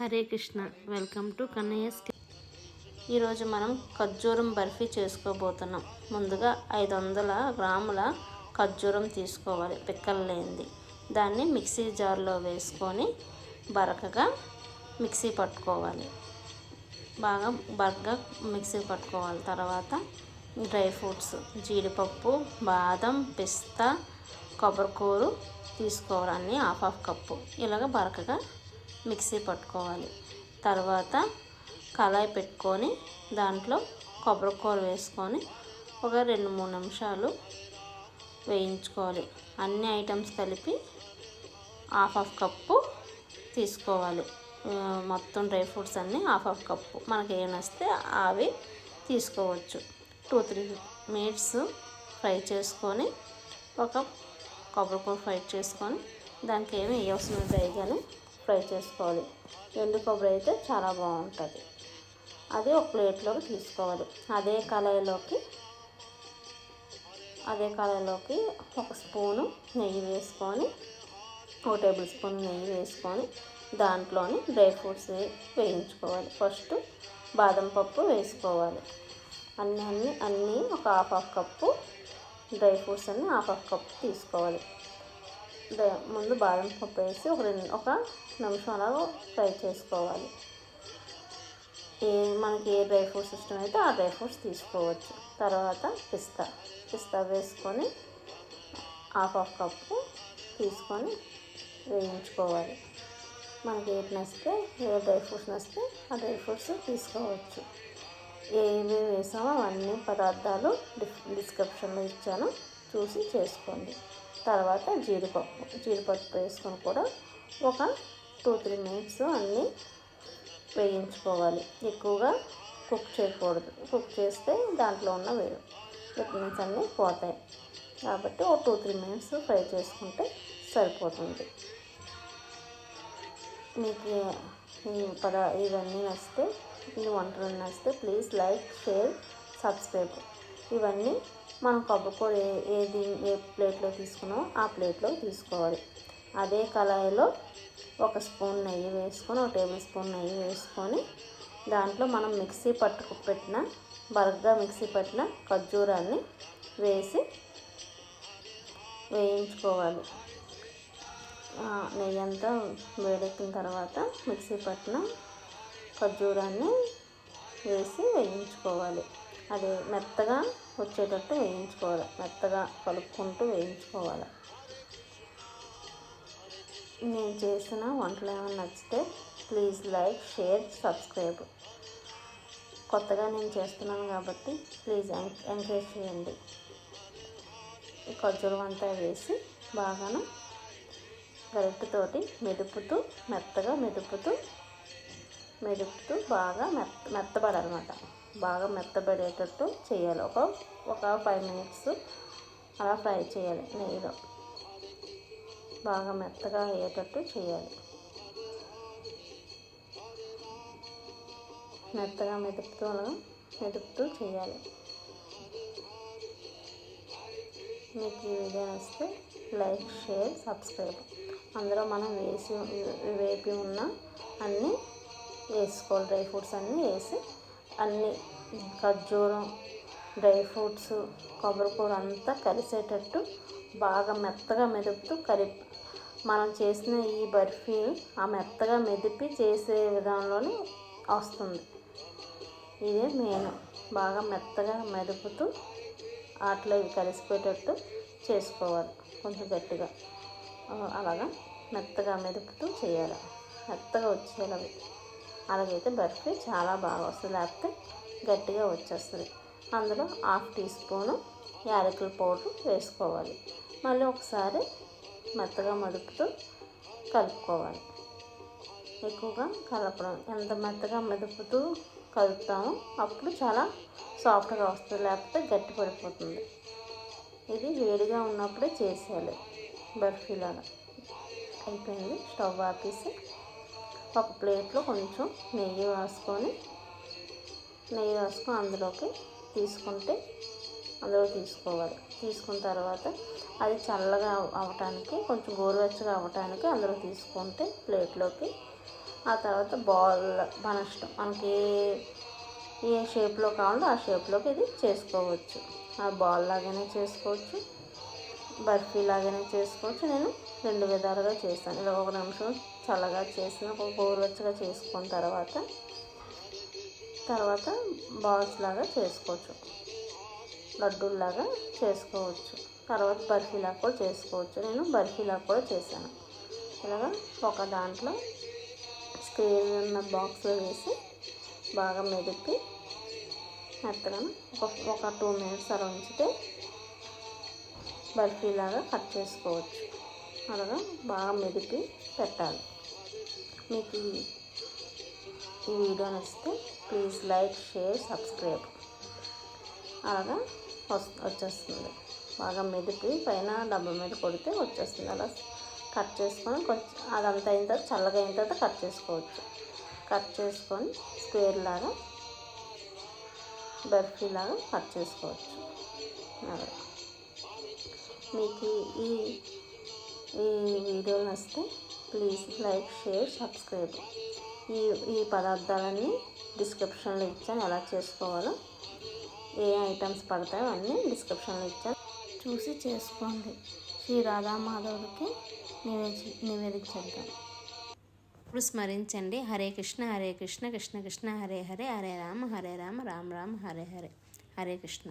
Hare Krishna. Welcome to Kannayya's ఈరోజు మనం ఖర్జూరం బర్ఫీ చేసుకోబోతున్నాం. ముందుగా ఐదు వందల గ్రాముల ఖర్జూరం తీసుకోవాలి పిక్కలు లేనిది దాన్ని మిక్సీ జార్లో వేసుకొని బరకగా మిక్సీ పట్టుకోవాలి. బాగా బరకగా మిక్సీ పట్టుకోవాలి. తర్వాత డ్రై ఫ్రూట్స్ జీడిపప్పు బాదం పిస్తా కొబ్బరికూరు తీసుకోవాలి. అన్నీ హాఫ్ హాఫ్ కప్పు. ఇలాగ బరకగా మిక్సీ పట్టుకోవాలి. తర్వాత కళాయి పెట్టుకొని దాంట్లో కొబ్బరికూర వేసుకొని ఒక రెండు మూడు నిమిషాలు వేయించుకోవాలి. అన్ని ఐటమ్స్ కలిపి హాఫ్ హాఫ్ కప్పు తీసుకోవాలి. మొత్తం డ్రై ఫ్రూట్స్ అన్నీ హాఫ్ హాఫ్ కప్పు. మనకి ఏం వస్తే అవి తీసుకోవచ్చు. టూ త్రీ మినిట్స్ ఫ్రై చేసుకొని ఒక కొబ్బరికూర ఫ్రై చేసుకొని దానికి ఏమి వేయవలసిన డ్రై కానీ ఫ్రై చేసుకోవాలి. ఎండు కొబ్బరి అయితే చాలా బాగుంటుంది. అది ఒక ప్లేట్లోకి తీసుకోవాలి. అదే కళాయిలోకి అదే కళాయిలోకి ఒక స్పూను నెయ్యి వేసుకొని ఒక టేబుల్ స్పూన్ నెయ్యి వేసుకొని దాంట్లోని డ్రై ఫ్రూట్స్ వేయించుకోవాలి. ఫస్ట్ బాదం పప్పు వేసుకోవాలి. అన్నీ అన్నీ అన్నీ ఒక half half cup dry fruits అన్నీ హాఫ్ హాఫ్ కప్పు తీసుకోవాలి. ముందు బాదం పప్పు వేసి ఒక రెండు ఒక నిమిషం అలా ఫ్రై చేసుకోవాలి. ఏ మనకి ఏ డ్రై ఫ్రూట్స్ ఇష్టం అయితే ఆ డ్రై ఫ్రూట్స్ తీసుకోవచ్చు. తర్వాత పిస్తా పిస్తా వేసుకొని హాఫ్ హాఫ్ కప్పు తీసుకొని వేయించుకోవాలి. మనకి ఏది నచ్చితే ఏ డ్రై ఫ్రూట్స్ నచ్చితే ఆ డ్రై ఫ్రూట్స్ తీసుకోవచ్చు. ఏమేమి వేసామో అవన్నీ పదార్థాలు డిస్క్రిప్షన్లో ఇచ్చాను. చూసి చేసుకోండి. తర్వాత జీడిపప్పు జీడిపప్పు వేసుకొని కూడా ఒక టూ త్రీ మినిట్స్ అన్నీ వేయించుకోవాలి. ఎక్కువగా కుక్ చేయకూడదు. కుక్ చేస్తే దాంట్లో ఉన్న వేరు విటమిన్స్ అన్నీ పోతాయి. కాబట్టి ఒక టూ త్రీ మినిట్స్ ఫ్రై చేసుకుంటే సరిపోతుంది. మీకు ఈ పద ఇవన్నీ నచ్చితే ఈ వంటలు నచ్చితే ప్లీజ్ లైక్ షేర్ సబ్స్క్రైబ్. ఇవన్నీ మనం కొబ్బరికూర ఏ ఏది ఏ ప్లేట్లో తీసుకున్నామో ఆ ప్లేట్లో తీసుకోవాలి. అదే కళాయిలో ఒక స్పూన్ నెయ్యి వేసుకొని ఒక టేబుల్ స్పూన్ నెయ్యి వేసుకొని దాంట్లో మనం మిక్సీ పట్టుకు పెట్టిన బరగ్గా మిక్సీ పట్టిన ఖర్జూరాన్ని వేసి వేయించుకోవాలి. నెయ్యి అంతా వేడెక్కిన తర్వాత మిక్సీ పట్టిన ఖర్జూరాన్ని వేసి వేయించుకోవాలి. అది మెత్తగా వచ్చేటట్టు వేయించుకోవాలి. మెత్తగా కలుపుకుంటూ వేయించుకోవాలి. నేను చేసిన వంటలు ఏమైనా నచ్చితే ప్లీజ్ లైక్ షేర్ సబ్స్క్రైబ్. కొత్తగా నేను చేస్తున్నాను కాబట్టి ప్లీజ్ ఎంకరేజ్ చేయండి. ఈ ఖర్జూరం అంతా వేసి బాగాను గరిటతోటి మెదుపుతూ మెత్తగా మెదుపుతూ మెదుపుతూ బాగా మెత్త మెత్తబడాలన్నమాట. బాగా మెత్తబడేటట్టు చేయాలి. ఒక ఒక ఫైవ్ మినిట్స్ అలా ఫ్రై చేయాలి నెయ్యిలో. బాగా మెత్తగా అయ్యేటట్టు చేయాలి. మెత్తగా మెదుపుతూ మెదుపుతూ చేయాలి. మీకు ఈ వీడియో నచ్చితే లైక్ షేర్ సబ్స్క్రైబ్. అందులో మనం వేసి వేపి ఉన్న అన్నీ వేసుకోవాలి డ్రై ఫ్రూట్స్ అన్నీ వేసి అన్నీ ఖర్జూరం డ్రై ఫ్రూట్స్ కొబ్బరికూర అంతా కలిసేటట్టు బాగా మెత్తగా మెదుపుతూ కలి మనం చేసిన ఈ బర్ఫీ ఆ మెత్తగా మెదిపి చేసే విధానంలోనే వస్తుంది. ఇదే మెయిన్ బాగా మెత్తగా మెదుపుతూ వాటిలో ఇవి కలిసిపోయేటట్టు చేసుకోవాలి. కొంచెం గట్టిగా. అలాగా మెత్తగా మెదుపుతూ చేయాలి. మెత్తగా వచ్చేయాలి అలాగైతే బర్ఫీ చాలా బాగా వస్తుంది. లేకపోతే గట్టిగా వచ్చేస్తుంది. అందులో హాఫ్ టీ స్పూను యాలకుల పౌడర్ వేసుకోవాలి. మళ్ళీ ఒకసారి మెత్తగా మదుపుతూ కలుపుకోవాలి. ఎక్కువగా కలపడం ఎంత మెత్తగా మెదుపుతూ కలుపుతామో అప్పుడు చాలా సాఫ్ట్గా వస్తుంది. లేకపోతే గట్టి పడిపోతుంది. ఇది వేడిగా ఉన్నప్పుడే చేసేయాలి బర్ఫీలాగా. అయిపోయింది. స్టవ్ ఆపేసి ఒక ప్లేట్లో కొంచెం నెయ్యి వేసుకొని నెయ్యి వేసుకొని అందులోకి తీసుకుంటే అందులో తీసుకోవాలి. తీసుకున్న తర్వాత అది చల్లగా అవ్వటానికి కొంచెం గోరువెచ్చగా అవ్వటానికి అందులో తీసుకుంటే ప్లేట్లోకి ఆ తర్వాత బాల్ మన ఇష్టం. మనకి ఏ షేప్లో కావాలో ఆ షేప్లోకి ఇది చేసుకోవచ్చు. ఆ బాల్ లాగానే చేసుకోవచ్చు. బర్ఫీ లాగానే చేసుకోవచ్చు. నేను రెండు విధాలుగా చేస్తాను. ఇలా ఒక నిమిషం చల్లగా చేసిన ఒక గోరువెచ్చగా చేసుకున్న తర్వాత తర్వాత బాల్స్ లాగా చేసుకోవచ్చు. లడ్డూల్లాగా చేసుకోవచ్చు. తర్వాత బర్ఫీలా కూడా చేసుకోవచ్చు. నేను బర్ఫీలా కూడా చేశాను. ఇలాగా ఒక దాంట్లో స్క్రీన్ ఉన్న బాక్స్లో వేసి బాగా మెదిపి మెత్తగా ఒక ఒక టూ మినిట్స్ అలా ఉంచితే బర్ఫీలాగా కట్ చేసుకోవచ్చు. అలాగా బాగా మెదిపి పెట్టాలి. మీకు ఈ వీడియో నచ్చితే ప్లీజ్ లైక్ షేర్ సబ్స్క్రైబ్. అలాగా వచ్చేస్తుంది. బాగా మెదిపి పైన డబ్బా మీద కొడితే వచ్చేస్తుంది. అలా కట్ చేసుకొని కొంచెం అదంతా అయిన తర్వాత చల్లగా అయిన తర్వాత కట్ చేసుకోవచ్చు. కట్ చేసుకొని స్క్వేర్ లాగా బర్ఫీ లాగా కట్ చేసుకోవచ్చు. అలా మీకు ఈ ఈ వీడియో నచ్చితే ప్లీజ్ లైక్ షేర్ సబ్స్క్రైబ్. ఈ ఈ పదార్థాలన్నీ డిస్క్రిప్షన్లో ఇచ్చాను ఎలా చేసుకోవాలో ఏ ఐటమ్స్ పడతాయో అన్నీ డిస్క్రిప్షన్లో ఇచ్చాను. చూసి చేసుకోండి. శ్రీ రాధామాధవుడికి నివేది నివేదించేద్దాం. ఇప్పుడు స్మరించండి. హరే కృష్ణ హరే కృష్ణ కృష్ణ కృష్ణ హరే హరే హరే రామ హరే రామ రామ రామ హరే హరే. హరే కృష్ణ.